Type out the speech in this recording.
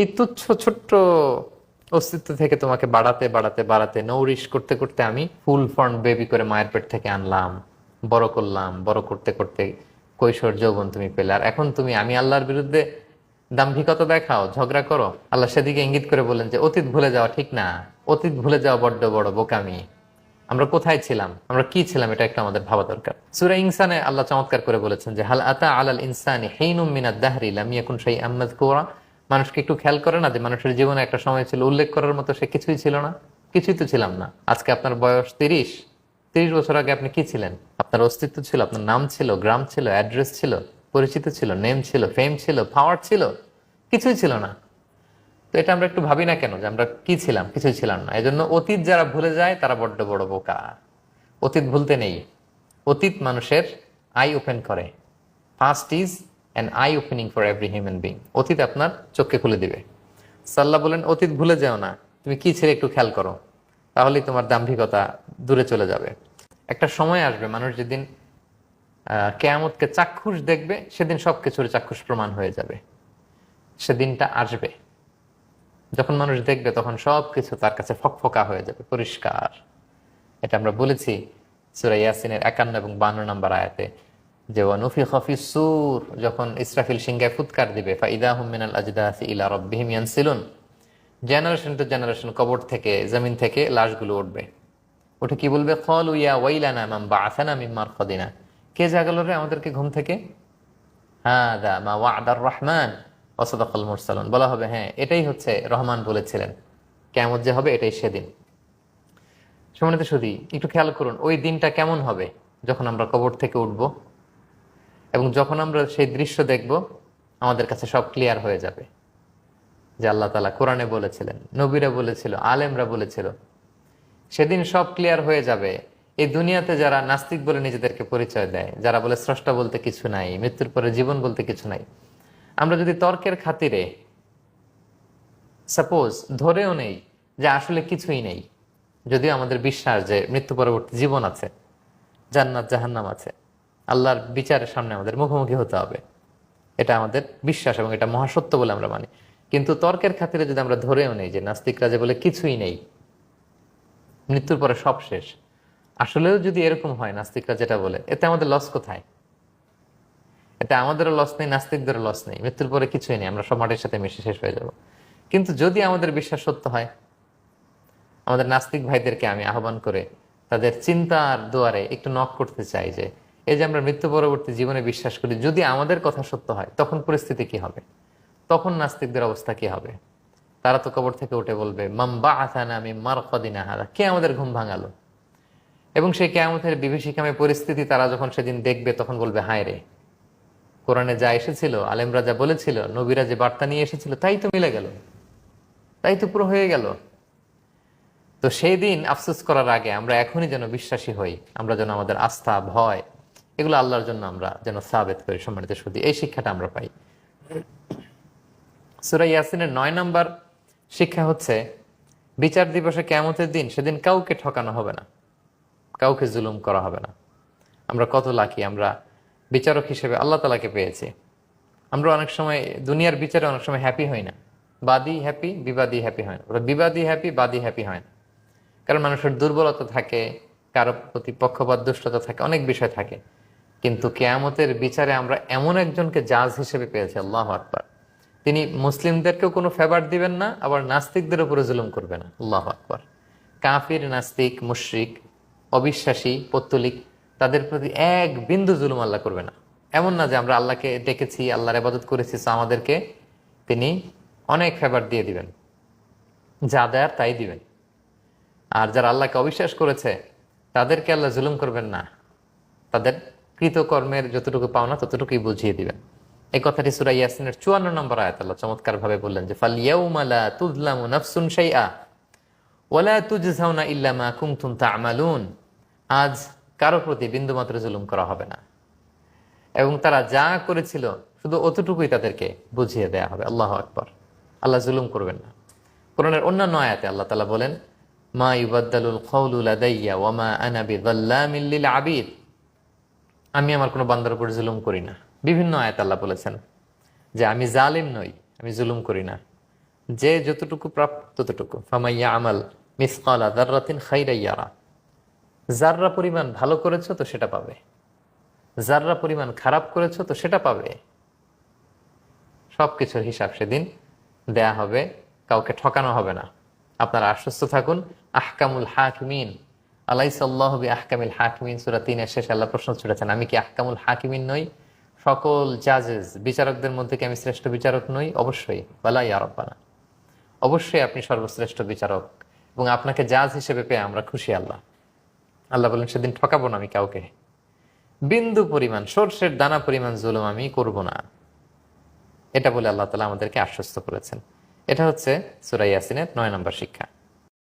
এই তুচ্ছ ছোট্ট অস্তিত্ব থেকে তোমাকে বাড়াতে বাড়াতে বাড়াতে নৌরিশ করতে করতে আমি ফুল ফর্ম বেবি করে মায়ের পেট থেকে আনলাম, বড় করলাম, বড় করতে করতে কৈশোর যৌবন তুমি পেলে। আর এখন তুমি আমি আল্লাহর বিরুদ্ধে দাম্ভিকতা দেখাও, ঝগড়া করো, আল্লাহ সেদিকে ইঙ্গিত করে বললেন যে, অতীত ভুলে যাওয়া ঠিক না, অতীত ভুলে যাওয়া বড্ড বড় বোকামি। আমরা কোথায় ছিলাম? আমরা কি ছিলাম? এটা একটা আমাদের ভাবা দরকার। সুরা ইনসানে আল্লাহ চমৎকার করে বলেছেন যে, হাল আতা আলাল ইনসানি হেইনুম মিনাদ দাহরি ইয়াকুন শাই আহমদ কোরা মানুষকে একটু খেয়াল করে না যে মানুষের জীবনে একটা সময় ছিল, উল্লেখ করার মতো সে কিছুই ছিল না? কিছুই তো ছিলাম না। আজকে আপনার বয়স তিরিশ। তিরিশ বছর আগে আপনি কি ছিলেন? আপনার অস্তিত্ব ছিল, আপনার নাম ছিল, গ্রাম ছিল, অ্যাড্রেস ছিল, পরিচিত ছিল, নেম ছিল, ফেম ছিল, পাওয়ার ছিল, কিছুই ছিল না। তো এটা আমরা একটু ভাবি না কেন যে আমরা কি ছিলাম, কিছুই ছিলাম না। এজন্য অতীত যারা ভুলে যায়, তারা বড্ড বড় বোকা। অতীত ভুলতে নেই। অতীত মানুষের আই ওপেন করে। First is an eye opening for every human being অতীত আপনার চোখকে খুলে দিবে। সাল্লাহ বলেন, অতীত ভুলে যাও না। তুমি কি ছেড়ে একটু খেয়াল করো। তাহলেই তোমার দাম্ভিকতা দূরে চলে যাবে। একটা সময় আসবে, মানুষ যেদিন কেয়ামতকে চাক্ষুষ দেখবে, সেদিন সব কিছুর চাক্ষুষ প্রমাণ হয়ে যাবে। সেদিনটা আসবে। যখন মানুষ দেখবে, তখন সব কিছু তার কাছে ফকফকা হয়ে যাবে, পরিষ্কার। এটা আমরা বলেছি সুরা ইয়াসিনের একান্ন এবং বান্ন নম্বর আয়াতে। যে ওয়ানুফি খফি সুর, যখন ইসরাফিল সিংহায় ফুৎকার দিবে ফাইদা হুমিনাল আজদাসি ইলা রব্বিহিম ইয়ানসিলুন জেনারেশন টু জেনারেশন কবর থেকে, জমিন থেকে লাশগুলো উঠবে। উঠে কি বলবে? কল উইয়া ওয়াইলানা মাম বা আসানা মিম্মার খদিনা কে জাগালো রে আমাদেরকে ঘুম থেকে? হ্যাঁ দা মা ওয়াদার রহমান ওসদাকল মুরসালুন। বলা হবে হ্যাঁ এটাই হচ্ছে রহমান বলেছিলেন। কেমন যে হবে, এটাই সেদিন। সমানিত সুদী একটু খেয়াল করুন, ওই দিনটা কেমন হবে যখন আমরা কবর থেকে উঠব? এবং যখন আমরা সেই দৃশ্য দেখব, আমাদের কাছে সব ক্লিয়ার হয়ে যাবে। যে আল্লাহ তালা কোরআনে বলেছিলেন, নবীরা বলেছিল, আলেমরা বলেছিল, সেদিন সব ক্লিয়ার হয়ে যাবে। এই দুনিয়াতে যারা নাস্তিক বলে নিজেদেরকে পরিচয় দেয়, যারা বলে স্রষ্টা বলতে কিছু নাই, মৃত্যুর পরে জীবন বলতে কিছু নাই, আমরা যদি তর্কের খাতিরে সাপোজ ধরেও নেই যে আসলে কিছুই নেই, যদিও আমাদের বিশ্বাস যে মৃত্যু পরবর্তী জীবন আছে, জান্নাত জাহান্নাম আছে আল্লাহর বিচারের সামনে আমাদের মুখোমুখি হতে হবে। এটা আমাদের বিশ্বাস এবং এটা মহাসত্য বলে আমরা মানি। কিন্তু তর্কের খাতিরে যদি আমরা ধরেও নেই যে নাস্তিকরা যে বলে কিছুই নেই, মৃত্যুর পরে সব শেষ, আসলেও যদি এরকম হয় নাস্তিকরা যেটা বলে, এতে আমাদের লস কোথায়? এতে আমাদেরও লস নেই, নাস্তিকদেরও লস নেই, মৃত্যুর পরে কিছুই নেই, আমরা সব মাটির সাথে মিশে শেষ হয়ে যাব। কিন্তু যদি আমাদের বিশ্বাস সত্য হয়, আমাদের নাস্তিক ভাইদেরকে আমি আহ্বান করে তাদের চিন্তার দুয়ারে একটু নক করতে চাই যে এই যে আমরা মৃত্যু পরবর্তী জীবনে বিশ্বাস করি, যদি আমাদের কথা সত্য হয়, তখন পরিস্থিতি কি হবে? তখন নাস্তিকদের অবস্থা কি হবে? তারা তো কবর থেকে উঠে বলবে মাম্বা আসানা আমি মার কদিনা হারা কে আমাদের ঘুম ভাঙালো? এবং সেই কেয়ামতের বিভীষিকামে পরিস্থিতি তারা যখন সেদিন দেখবে, তখন বলবে, হায় রে, কোরআনে যা এসেছিল, আলেমরা যা বলেছিল, নবীরা যে বার্তা নিয়ে এসেছিল, তাই তো মিলে গেল, তাই তো পুরো হয়ে গেল। তো সেই দিন আফসোস করার আগে আমরা এখনই যেন বিশ্বাসী হই, আমরা যেন আমাদের আস্থা, ভয় এগুলো আল্লাহর জন্য আমরা যেন সাবেত করি সম্মানিত সুদী, এই শিক্ষাটা আমরা পাই। সুরা ইয়াসিনের নয় নম্বর শিক্ষা হচ্ছে, বিচার দিবসে কেমতের দিন সেদিন কাউকে ঠকানো হবে না। কাউকে জুলুম করা হবে না। আমরা কত লাকি, আমরা বিচারক হিসেবে আল্লাহ তালাকে পেয়েছি। আমরা অনেক সময় দুনিয়ার বিচারে অনেক সময় হ্যাপি হই না। বাদী হ্যাপি বিবাদী হ্যাপি হয় না। বিবাদী হ্যাপি বাদী হ্যাপি হয় না। কারণ মানুষের দুর্বলতা থাকে, কারও প্রতি পক্ষপাত দুষ্টতা থাকে, অনেক বিষয় থাকে। কিন্তু কেয়ামতের বিচারে আমরা এমন একজনকে জাজ হিসেবে পেয়েছি, আল্লাহ আকবার। তিনি মুসলিমদেরকেও কোনো ফেভার দিবেন না, আবার নাস্তিকদের উপরে জুলুম করবে না, আল্লাহ আকবার। কাফির, নাস্তিক, মুশরিক, অবিশ্বাসী, পত্তলিক, তাদের প্রতি এক বিন্দু জুলুম আল্লাহ করবে না। এমন না যে আমরা আল্লাহকে ডেকেছি, আল্লাহর আবাদত করেছি তো আমাদেরকে তিনি অনেক ফেভার দিয়ে দিবেন। যা দেয়ার তাই দিবেন। আর যারা আল্লাহকে অবিশ্বাস করেছে, তাদেরকে আল্লাহ জুলুম করবেন না। তাদের কৃতকর্মের যতটুকু পাওনা ততটুকুই বুঝিয়ে দিবেন। এই কথাটি সুরা ইয়াসিনের চুয়ান্ন নম্বর আয়াত, আল্লাহ চমৎকার ভাবে বললেন যে ফাল ইয়াউমালা তুজলামু নাফসুন শাইআ ওয়ালা তুজজাউনা ইল্লা মা কুনতুম তা'মালুন। আজ কারও প্রতি বিন্দুমাত্র জুলুম করা হবে না। এবং তারা যা করেছিল শুধু অতটুকুই তাদেরকে বুঝিয়ে দেয়া হবে। আল্লাহ আকবর। আল্লাহ জুলুম করবেন না। কোরআনের অন্যান্য আয়াতে আল্লাহ তালা বলেন, মা ইউবাদ্দালুল কওলু লাদাইয়া ওয়া মা আনা বিযাল্লামিল লিল আবিদ। আমি আমার কোনো বান্দার উপর জুলুম করি না। বিভিন্ন আয়াত আল্লাহ বলেছেন যে, আমি জালিম নই, আমি জুলুম করি না। যে যতটুকু প্রাপ্ত ততটুকু। ফামাইয়া আমাল মিসকালা দার্রাতিন খাইরাইয়ারা যাররা পরিমাণ ভালো করেছ তো সেটা পাবে। যাররা পরিমাণ খারাপ করেছ তো সেটা পাবে। সবকিছুর হিসাব সেদিন দেয়া হবে, কাউকে ঠকানো হবে না। আপনারা আশ্বস্ত থাকুন। আহকামুল হাকিমিন। আলাই সাল্লাহবি আহকামিল হাকিমিন, সুরা তিনের শেষে আল্লাহ প্রশ্ন ছুটেছেন আমি কি আহকামুল হাকিমিন নই? সকল জাজেস, বিচারকদের মধ্যে কি আমি শ্রেষ্ঠ বিচারক নই? অবশ্যই। বালাই আরব্বানা অবশ্যই আপনি সর্বশ্রেষ্ঠ বিচারক এবং আপনাকে জাজ হিসেবে পেয়ে আমরা খুশি আল্লাহ। আল্লাহ বলেন, সেদিন ঠকাবো না আমি কাউকে। বিন্দু পরিমাণ, সর্ষের দানা পরিমাণ জুলুম আমি করব না। এটা বলে আল্লাহ তালা আমাদেরকে আশ্বস্ত করেছেন। এটা হচ্ছে সুরাই ইয়াসিনের নয় নম্বর শিক্ষা।